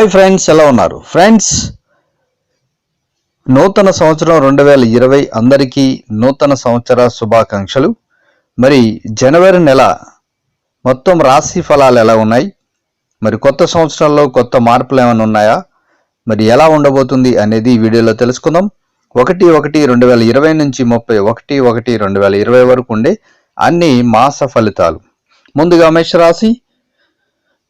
Hi friends ఎలా ఉన్నారు? Friends నూతన సంవత్సరం రెండు వేల ఇరవై అందరికీ నూతన సంవత్సర శుభాకాంక్షలు. మరి జనవరి నెల మొత్తం రాశి ఫలాలు ఎలా ఉన్నాయి? మరి కొత్త సంవత్సరంలో కొత్త మార్పులు ఏమైనా ఉన్నాయా? మరి ఎలా ఉండబోతుంది అనేది వీడియోలో తెలుసుకుందాం. ఒకటి ఒకటి రెండు వేల ఇరవై నుంచి ముప్పై ఒకటి ఒకటి రెండు వేల ఇరవై వరకు ఉండే అన్ని మాస ఫలితాలు. ముందుగా మేషరాశి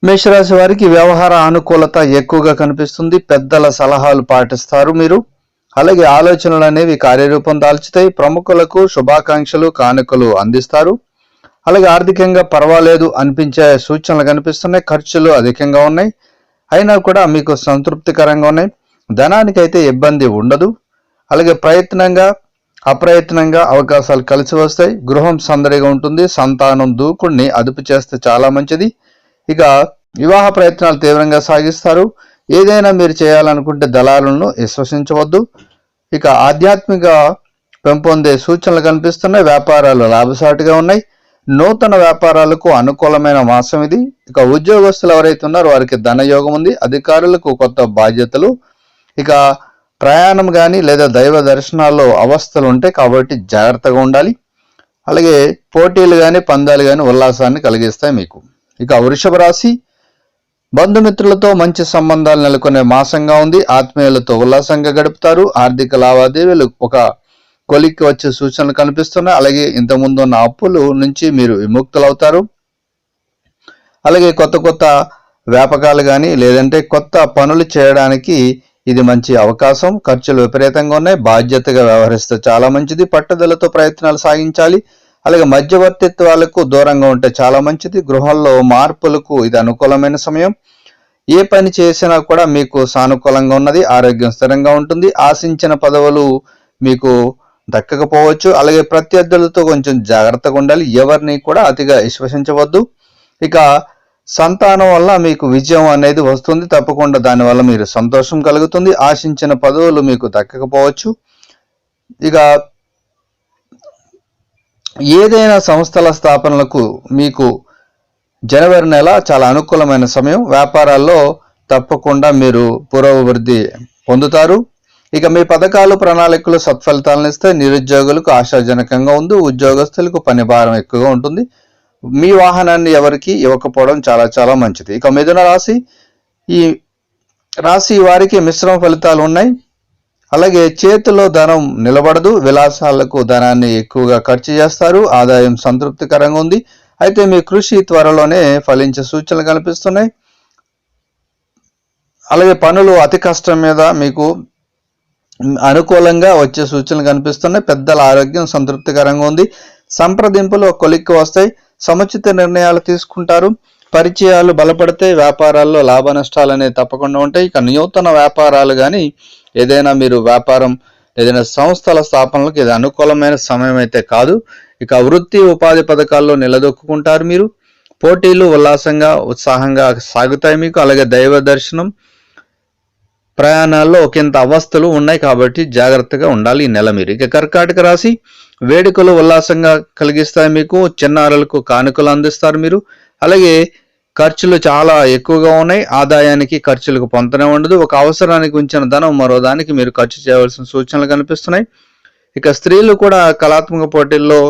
మేషరాశి వారికి వ్యవహార అనుకూలత ఎక్కువగా కనిపిస్తుంది. పెద్దల సలహాలు పాటిస్తారు మీరు. అలాగే ఆలోచనలు అనేవి కార్యరూపం దాల్చుతాయి. ప్రముఖులకు శుభాకాంక్షలు కానుకలు అందిస్తారు. అలాగే ఆర్థికంగా పర్వాలేదు అనిపించే సూచనలు కనిపిస్తున్నాయి. ఖర్చులు అధికంగా ఉన్నాయి. అయినా కూడా మీకు సంతృప్తికరంగా ఉన్నాయి. ధనానికైతే ఇబ్బంది ఉండదు. అలాగే ప్రయత్నంగా అప్రయత్నంగా అవకాశాలు కలిసి వస్తాయి. గృహం సందడిగా ఉంటుంది. సంతానం దూకుడిని అదుపు చేస్తే చాలా మంచిది. ఇక వివాహ ప్రయత్నాలు తీవ్రంగా సాగిస్తారు. ఏదైనా మీరు చేయాలనుకుంటే దళాలను విశ్వసించవద్దు. ఇక ఆధ్యాత్మిక పెంపొందే సూచనలు కనిపిస్తున్నాయి. వ్యాపారాలు లాభసాటిగా ఉన్నాయి. నూతన వ్యాపారాలకు అనుకూలమైన మాసం ఇది. ఇక ఉద్యోగస్తులు ఎవరైతే ఉన్నారో వారికి ధనయోగం ఉంది. అధికారులకు కొత్త బాధ్యతలు. ఇక ప్రయాణం కానీ లేదా దైవ దర్శనాల్లో అవస్థలు ఉంటాయి కాబట్టి జాగ్రత్తగా ఉండాలి. అలాగే పోటీలు కానీ పందాలు కానీ ఉల్లాసాన్ని కలిగిస్తాయి మీకు. ఇక వృషభ రాశి బంధుమిత్రులతో మంచి సంబంధాలు నెలకొనే మాసంగా ఉంది. ఆత్మీయులతో ఉల్లాసంగా గడుపుతారు. ఆర్థిక లావాదేవీలు ఒక కొలిక్కి వచ్చే సూచనలు కనిపిస్తున్నాయి. అలాగే ఇంతకుముందు ఉన్న అప్పులు నుంచి మీరు విముక్తులవుతారు. అలాగే కొత్త కొత్త వ్యాపకాలు కానీ లేదంటే కొత్త పనులు చేయడానికి ఇది మంచి అవకాశం. ఖర్చులు విపరీతంగా ఉన్నాయి. బాధ్యతగా వ్యవహరిస్తే చాలా మంచిది. పట్టుదలతో ప్రయత్నాలు సాగించాలి. అలాగే మధ్యవర్తిత్వాలకు దూరంగా ఉంటే చాలా మంచిది. గృహంలో మార్పులకు ఇది అనుకూలమైన సమయం. ఏ పని చేసినా కూడా మీకు సానుకూలంగా ఉన్నది ఆరోగ్యం స్థిరంగా ఉంటుంది. ఆశించిన పదవులు మీకు దక్కకపోవచ్చు. అలాగే ప్రత్యర్థులతో కొంచెం జాగ్రత్తగా ఉండాలి. ఎవరిని కూడా అతిగా విశ్వసించవద్దు. ఇక సంతానం వల్ల మీకు విజయం అనేది వస్తుంది. తప్పకుండా దానివల్ల మీరు సంతోషం కలుగుతుంది. ఆశించిన పదవులు మీకు దక్కకపోవచ్చు. ఇక ఏదైనా సంస్థల స్థాపనలకు మీకు జనవరి నెల చాలా అనుకూలమైన సమయం. వ్యాపారాల్లో తప్పకుండా మీరు పురోభివృద్ధి పొందుతారు. ఇక మీ పథకాలు ప్రణాళికలు సత్ఫలితాలను ఇస్తే నిరుద్యోగులకు ఆశాజనకంగా ఉంది. ఉద్యోగస్తులకు పని భారం ఎక్కువగా ఉంటుంది. మీ వాహనాన్ని ఎవరికి ఇవ్వకపోవడం చాలా చాలా మంచిది. ఇక మిథున రాశి ఈ రాశి వారికి మిశ్రమ ఫలితాలు ఉన్నాయి. అలాగే చేతిలో ధనం నిలబడదు విలాసాలకు ధనాన్ని ఎక్కువగా ఖర్చు చేస్తారు ఆదాయం సంతృప్తికరంగా ఉంది. అయితే మీ కృషి త్వరలోనే ఫలించే సూచనలు కనిపిస్తున్నాయి. అలాగే పనులు అతి కష్టం మీద మీకు అనుకూలంగా వచ్చే సూచనలు కనిపిస్తున్నాయి. పెద్దల ఆరోగ్యం సంతృప్తికరంగా ఉంది. సంప్రదింపులు కొలిక్కి వస్తాయి. సముచిత నిర్ణయాలు తీసుకుంటారు. పరిచయాలు బలపడితే వ్యాపారాల్లో లాభ నష్టాలు అనేవి తప్పకుండా ఉంటాయి. ఇక నూతన వ్యాపారాలు కానీ ఏదైనా మీరు వ్యాపారం ఏదైనా సంస్థల స్థాపనలకు ఇది అనుకూలమైన సమయం అయితే కాదు. ఇక వృత్తి ఉపాధి పథకాల్లో నిలదొక్కుంటారు మీరు. పోటీలు ఉల్లాసంగా ఉత్సాహంగా సాగుతాయి మీకు. అలాగే దైవ దర్శనం ప్రయాణాల్లో ఒకంత అవస్థలు ఉన్నాయి కాబట్టి జాగ్రత్తగా ఉండాలి ఈ నెల మీరు. ఇక కర్కాటక రాశి వేడుకలు ఉల్లాసంగా కలిగిస్తాయి మీకు. చిన్నారులకు కానుకలు అందిస్తారు మీరు. అలాగే ఖర్చులు చాలా ఎక్కువగా ఉన్నాయి. ఆదాయానికి ఖర్చులకు పొంతనే ఉండదు. ఒక అవసరానికి ఉంచిన ధనం మరో దానికి మీరు ఖర్చు చేయవలసిన సూచనలు కనిపిస్తున్నాయి. ఇక స్త్రీలు కూడా కళాత్మక పోటీల్లో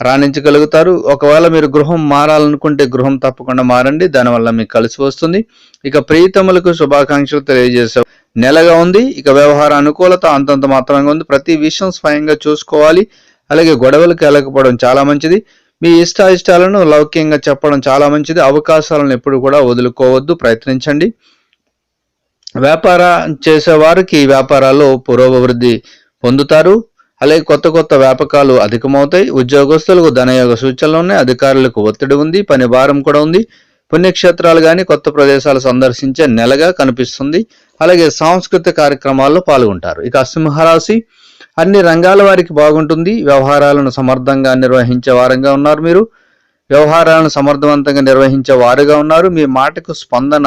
రాణించగలుగుతారు. ఒకవేళ మీరు గృహం మారాలనుకుంటే గృహం తప్పకుండా మారండి. దానివల్ల మీకు కలిసి వస్తుంది. ఇక ప్రియతములకు శుభాకాంక్షలు తెలియజేసే నెలగా ఉంది. ఇక వ్యవహార అనుకూలత అంతంత మాత్రంగా ఉంది. ప్రతి విషయం స్వయంగా చూసుకోవాలి. అలాగే గొడవలకు వెళ్ళకపోవడం చాలా మంచిది. మీ ఇష్ట ఇష్టాలను లౌక్యంగా చెప్పడం చాలా మంచిది. అవకాశాలను ఎప్పుడు కూడా వదులుకోవద్దు. ప్రయత్నించండి. వ్యాపారం చేసేవారికి వ్యాపారాల్లో పురోభివృద్ధి పొందుతారు. అలాగే కొత్త కొత్త వ్యాపకాలు అధికమవుతాయి. ఉద్యోగస్తులకు ధనయోగ సూచనలు ఉన్నాయి. అధికారులకు ఒత్తిడి ఉంది. పని భారం కూడా ఉంది. పుణ్యక్షేత్రాలు కానీ కొత్త ప్రదేశాలు సందర్శించే నెలగా కనిపిస్తుంది. అలాగే సాంస్కృతిక కార్యక్రమాల్లో పాల్గొంటారు. ఇక సింహరాశి. అన్ని రంగాల వారికి బాగుంటుంది. వ్యవహారాలను సమర్థంగా నిర్వహించే వారంగా ఉన్నారు మీరు. వ్యవహారాలను సమర్థవంతంగా నిర్వహించే వారుగా ఉన్నారు. మీ మాటకు స్పందన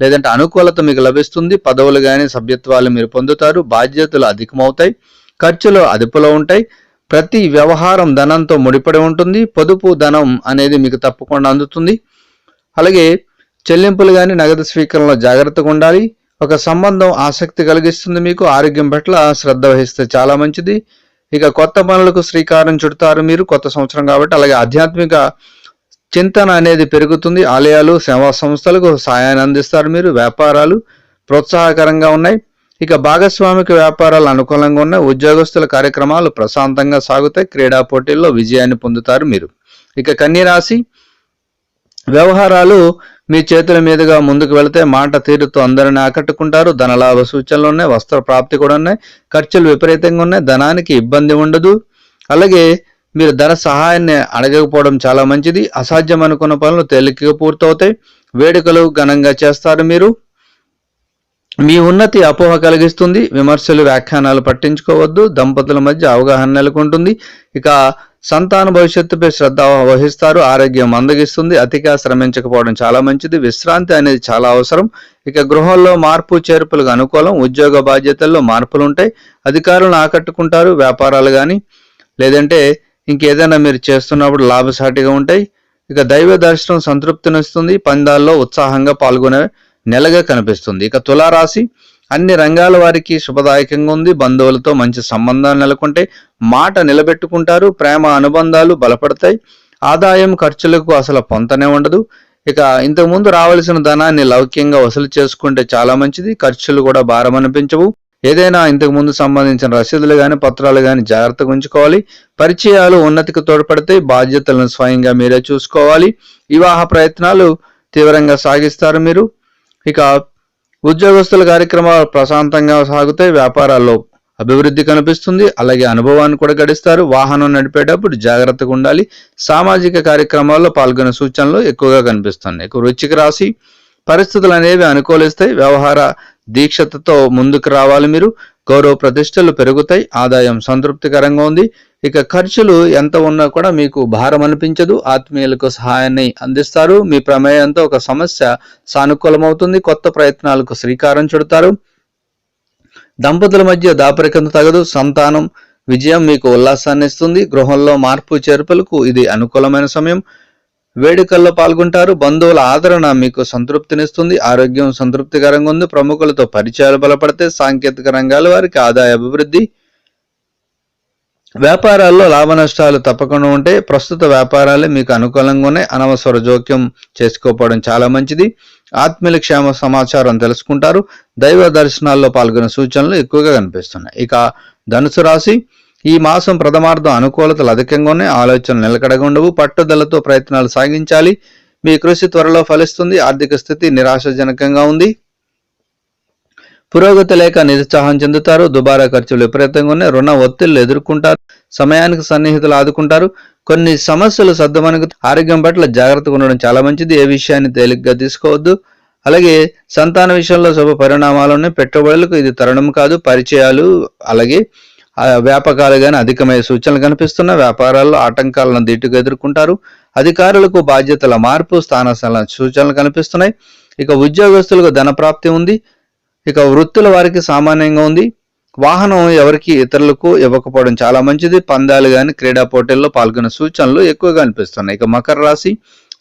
లేదంటే అనుకూలత మీకు లభిస్తుంది. పదవులు కానీ సభ్యత్వాలు మీరు పొందుతారు. బాధ్యతలు అధికమవుతాయి. ఖర్చులు అదుపులో ఉంటాయి. ప్రతి వ్యవహారం ధనంతో ముడిపడి ఉంటుంది. పొదుపు ధనం అనేది మీకు తప్పకుండా అందుతుంది. అలాగే చెల్లింపులు కానీ నగదు స్వీకరణలో జాగ్రత్తగా ఉండాలి. ఒక సంబంధం ఆసక్తి కలిగిస్తుంది మీకు ఆరోగ్యం పట్ల శ్రద్ధ వహిస్తే చాలా మంచిది. ఇక కొత్త పనులకు శ్రీకారం చుడతారు మీరు కొత్త సంవత్సరం కాబట్టి. అలాగే ఆధ్యాత్మిక చింతన అనేది పెరుగుతుంది. ఆలయాలు సేవా సంస్థలకు సహాయాన్ని అందిస్తారు మీరు వ్యాపారాలు ప్రోత్సాహకరంగా ఉన్నాయి. ఇక భాగస్వామిక వ్యాపారాలు అనుకూలంగా ఉన్నాయి. ఉద్యోగస్తుల కార్యక్రమాలు ప్రశాంతంగా సాగుతాయి. క్రీడా పోటీల్లో విజయాన్ని పొందుతారు మీరు. ఇక కన్య రాశి వ్యవహారాలు మీ చేతుల మీదుగా ముందుకు వెళితే మాట తీరుతో అందరిని ఆకట్టుకుంటారు. ధనలాభ సూచనలు ఉన్నాయి వస్త్ర ప్రాప్తి కూడా ఉన్నాయి ఖర్చులు విపరీతంగా ఉన్నాయి ధనానికి ఇబ్బంది ఉండదు. అలాగే మీరు ధన సహాయాన్ని అడగకపోవడం చాలా మంచిది. అసాధ్యం అనుకున్న పనులు తేలికగా పూర్తవుతాయి. వేడుకలు ఘనంగా చేస్తారు మీరు. మీ ఉన్నతి అపోహ కలిగిస్తుంది. విమర్శలు వ్యాఖ్యానాలు పట్టించుకోవద్దు. దంపతుల మధ్య అవగాహన నెలకొంటుంది. ఇక సంతాన భవిష్యత్తుపై శ్రద్ధ వహిస్తారు ఆరోగ్యం మందగిస్తుంది అతిగా శ్రమించకపోవడం చాలా మంచిది విశ్రాంతి అనేది చాలా అవసరం. ఇక గృహంలో మార్పు చేర్పులకు అనుకూలం ఉద్యోగ బాధ్యతల్లో మార్పులు ఉంటాయి అధికారులను ఆకట్టుకుంటారు వ్యాపారాలు కానీ లేదంటే ఇంకేదైనా మీరు చేస్తున్నప్పుడు లాభసాటిగా ఉంటాయి. ఇక దైవ దర్శనం సంతృప్తినిస్తుంది పందాల్లో ఉత్సాహంగా పాల్గొనే నెలగా కనిపిస్తుంది. ఇక తులారాశి అన్ని రంగాల వారికి శుభదాయకంగా ఉంది. బంధువులతో మంచి సంబంధాలు నెలకొంటాయి. మాట నిలబెట్టుకుంటారు. ప్రేమ అనుబంధాలు బలపడతాయి. ఆదాయం ఖర్చులకు అసలు పొంతనే ఉండదు. ఇక ఇంతకుముందు రావాల్సిన ధనాన్ని లౌక్యంగా వసూలు చేసుకుంటే చాలా మంచిది. ఖర్చులు కూడా భారం అనిపించవు. ఏదైనా ఇంతకు ముందు సంబంధించిన రసీదులు కానీ పత్రాలు కానీ జాగ్రత్తగా ఉంచుకోవాలి. పరిచయాలు ఉన్నతికి తోడ్పడతాయి. బాధ్యతలను స్వయంగా మీరే చూసుకోవాలి. వివాహ ప్రయత్నాలు తీవ్రంగా సాగిస్తారు మీరు. ఇక ఉద్యోగస్తుల కార్యక్రమాలు ప్రశాంతంగా సాగుతాయి వ్యాపారాల్లో అభివృద్ధి కనిపిస్తుంది. అలాగే అనుభవాన్ని కూడా గడిస్తారు. వాహనం నడిపేటప్పుడు జాగ్రత్తగా ఉండాలి. సామాజిక కార్యక్రమాల్లో పాల్గొనే సూచనలు ఎక్కువగా కనిపిస్తున్నాయి. ఇక వృశ్చిక రాశి పరిస్థితులు అనేవి అనుకూలిస్తాయి. వ్యవహార దీక్షతతో ముందుకు రావాలి మీరు. గౌరవ ప్రతిష్టలు పెరుగుతాయి. ఆదాయం సంతృప్తికరంగా ఉంది. ఇక ఖర్చులు ఎంత ఉన్నా కూడా మీకు భారం అనిపించదు. ఆత్మీయులకు సహాయాన్ని అందిస్తారు. మీ ప్రమేయంతో ఒక సమస్య సానుకూలమవుతుంది. కొత్త ప్రయత్నాలకు శ్రీకారం చుడతారు. దంపతుల మధ్య దాపరికత తగదు. సంతానం విజయం మీకు ఉల్లాసాన్ని ఇస్తుంది. గృహంలో మార్పు చేర్పులకు ఇది అనుకూలమైన సమయం. వేడుకల్లో పాల్గొంటారు. బంధువుల ఆదరణ మీకు సంతృప్తినిస్తుంది. ఆరోగ్యం సంతృప్తికరంగా ఉంది. ప్రముఖులతో పరిచయాలు బలపడితే సాంకేతిక రంగాల వారికి ఆదాయ అభివృద్ధి వ్యాపారాల్లో లాభ నష్టాలు తప్పకుండా ఉంటాయి. ప్రస్తుత వ్యాపారాలే మీకు అనుకూలంగా ఉన్నాయి. అనవసర జోక్యం చేసుకోకపోవడం చాలా మంచిది. ఆత్మీయుల క్షేమ సమాచారం తెలుసుకుంటారు. దైవ దర్శనాల్లో పాల్గొనే సూచనలు ఎక్కువగా కనిపిస్తున్నాయి. ఇక ధనుసు రాశి ఈ మాసం ప్రథమార్థం అనుకూలతలు అధికంగా ఆలోచనలు నిలకడగా ఉండవు. పట్టుదలతో ప్రయత్నాలు సాగించాలి. మీ కృషి త్వరలో ఫలిస్తుంది. ఆర్థిక స్థితి నిరాశాజనకంగా ఉంది. పురోగతి లేక నిరుత్సాహం చెందుతారు. దుబారా ఖర్చులు విపరీతంగా ఉన్నాయి. రుణ ఒత్తిళ్ళు ఎదుర్కొంటారు. సమయానికి సన్నిహితులు ఆదుకుంటారు. కొన్ని సమస్యలు సర్దమనకు ఆరోగ్యం పట్ల జాగ్రత్తగా ఉండడం చాలా మంచిది. ఏ విషయాన్ని తేలిగ్గా తీసుకోవద్దు. అలాగే సంతాన విషయంలో శుభ పరిణామాలు ఉన్నాయి. పెట్టుబడులకు ఇది తరుణం కాదు పరిచయాలు అలాగే వ్యాపకాలు కానీ అధికమయ్యే సూచనలు కనిపిస్తున్న వ్యాపారాల్లో ఆటంకాలను దిట్టుగా ఎదుర్కొంటారు. అధికారులకు బాధ్యతల మార్పు స్థాన సూచనలు కనిపిస్తున్నాయి. ఇక ఉద్యోగస్తులకు ధన ప్రాప్తి ఉంది. ఇక వృత్తుల వారికి సామాన్యంగా ఉంది. వాహనం ఎవరికి ఇతరులకు ఇవ్వకపోవడం చాలా మంచిది. పందాలు కానీ క్రీడా పోటీల్లో పాల్గొనే సూచనలు ఎక్కువగా అనిపిస్తున్నాయి. ఇక మకర రాశి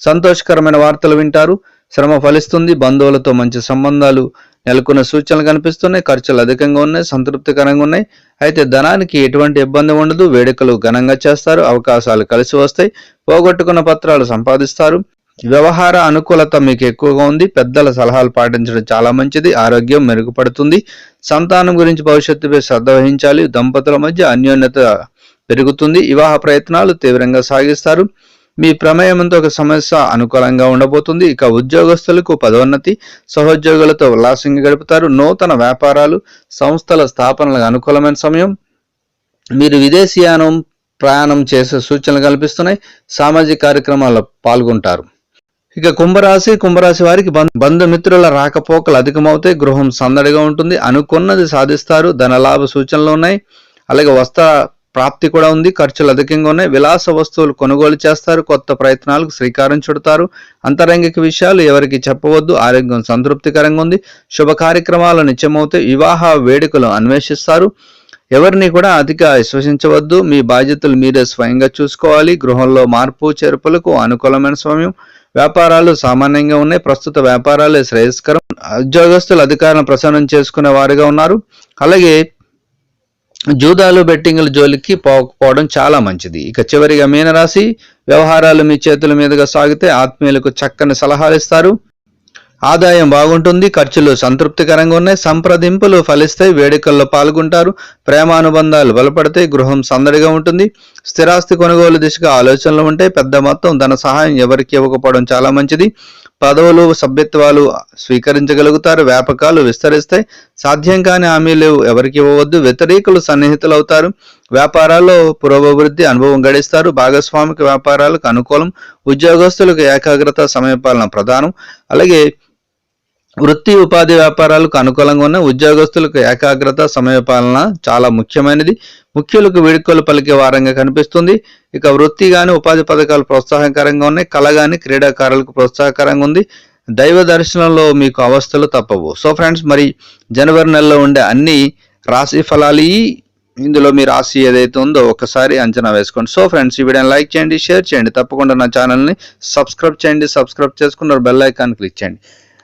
సంతోషకరమైన వార్తలు వింటారు. శ్రమ ఫలిస్తుంది. బంధువులతో మంచి సంబంధాలు నెలకొన్న సూచనలు కనిపిస్తున్నాయి. ఖర్చులు అధికంగా ఉన్నాయి. సంతృప్తికరంగా ఉన్నాయి. అయితే ధనానికి ఎటువంటి ఇబ్బంది ఉండదు. వేడుకలు ఘనంగా చేస్తారు. అవకాశాలు కలిసి వస్తాయి. పోగొట్టుకున్న పత్రాలు సంపాదిస్తారు. వ్యవహార అనుకూలత మీకు ఎక్కువగా ఉంది. పెద్దల సలహాలు పాటించడం చాలా మంచిది. ఆరోగ్యం మెరుగుపడుతుంది. సంతానం గురించి భవిష్యత్తుపై శ్రద్ధ వహించాలి. దంపతుల మధ్య అన్యోన్యత పెరుగుతుంది. వివాహ ప్రయత్నాలు తీవ్రంగా సాగిస్తారు. మీ ప్రమేయంతో ఒక సమస్య అనుకూలంగా ఉండబోతుంది. ఇక ఉద్యోగస్తులకు పదోన్నతి సహోద్యోగులతో ఉల్లాసంగా గడుపుతారు. నూతన వ్యాపారాలు సంస్థల స్థాపనలకు అనుకూలమైన సమయం. మీరు విదేశీయానం ప్రయాణం చేసే సూచనలు కల్పిస్తున్నాయి. సామాజిక కార్యక్రమాల్లో పాల్గొంటారు. ఇక కుంభరాశి కుంభరాశి వారికి బంధుమిత్రుల రాకపోకలు అధికమవుతాయి. గృహం సందడిగా ఉంటుంది. అనుకున్నది సాధిస్తారు. ధనలాభ సూచనలు ఉన్నాయి. అలాగే వస్త్ర ప్రాప్తి కూడా ఉంది. ఖర్చులు అధికంగా ఉన్నాయి. విలాస వస్తువులు కొనుగోలు చేస్తారు. కొత్త ప్రయత్నాలకు శ్రీకారం చుడతారు. అంతరంగిక విషయాలు ఎవరికి చెప్పవద్దు. ఆరోగ్యం సంతృప్తికరంగా ఉంది. శుభ కార్యక్రమాలు నిత్యమవుతాయి. వివాహ వేడుకలు అన్వేషిస్తారు. ఎవరిని కూడా అధిక విశ్వసించవద్దు. మీ బాధ్యతలు మీరే స్వయంగా చూసుకోవాలి. గృహంలో మార్పు చేర్పులకు అనుకూలమైన సమయం. వ్యాపారాలు సామాన్యంగా ఉన్నాయి. ప్రస్తుత వ్యాపారాలే శ్రేయస్కరం. ఉద్యోగస్తులు అధికారులను ప్రసన్నం చేసుకునే వారుగా ఉన్నారు. అలాగే జూదాలు బెట్టింగ్ల జోలికి పోకపోవడం చాలా మంచిది. ఇక చివరిగా మీనరాశి వ్యవహారాలు మీ చేతుల మీదుగా సాగితే ఆత్మీయులకు చక్కని సలహాలు ఇస్తారు. ఆదాయం బాగుంటుంది ఖర్చులు సంతృప్తికరంగా ఉన్నాయి సంప్రదింపులు ఫలిస్తాయి వేడుకల్లో పాల్గొంటారు. ప్రేమానుబంధాలు బలపడతాయి గృహం సందడిగా ఉంటుంది. స్థిరాస్తి కొనుగోలు దిశగా ఆలోచనలు ఉంటాయి. పెద్ద మొత్తం ధన సహాయం ఎవరికి ఇవ్వకపోవడం చాలా మంచిది. పదవులు సభ్యత్వాలు స్వీకరించగలుగుతారు వ్యాపకాలు విస్తరిస్తాయి. సాధ్యం కాని హామీలు ఎవరికి ఇవ్వవద్దు వ్యతిరేకులు సన్నిహితులు అవుతారు వ్యాపారాల్లో పురోభివృద్ధి అనుభవం గడిస్తారు. భాగస్వామిక వ్యాపారాలకు అనుకూలం ఉద్యోగస్తులకు ఏకాగ్రత సమయపాలన ప్రధానం. అలాగే వృత్తి ఉపాధి వ్యాపారాలకు అనుకూలంగా ఉన్న ఉద్యోగస్తులకు ఏకాగ్రత సమయపాలన చాలా ముఖ్యమైనది. ముఖ్యులకు వేడుకలు పలికే వారంగా కనిపిస్తుంది. ఇక వృత్తి గాని ఉపాధి పథకాలు ప్రోత్సాహకరంగా ఉన్నాయి. కళ గాని క్రీడాకారులకు ప్రోత్సాహకరంగా ఉంది. దైవ దర్శనంలో మీకు అవస్థలు తప్పవు. సో ఫ్రెండ్స్ మరి జనవరి నెలలో ఉండే అన్ని రాశి ఫలాలు ఇందులో మీ రాశి ఏదైతే ఉందో ఒకసారి అంచనా వేసుకోండి. సో ఫ్రెండ్స్ ఈ వీడియోని లైక్ చేయండి షేర్ చేయండి. తప్పకుండా నా ఛానల్ని సబ్స్క్రైబ్ చేయండి. సబ్స్క్రైబ్ చేసుకుని బెల్ ఐకాన్ క్లిక్ చేయండి.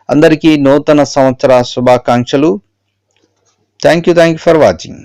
అందరికీ నూతన సంవత్సర శుభాకాంక్షలు. Thank you thank you for watching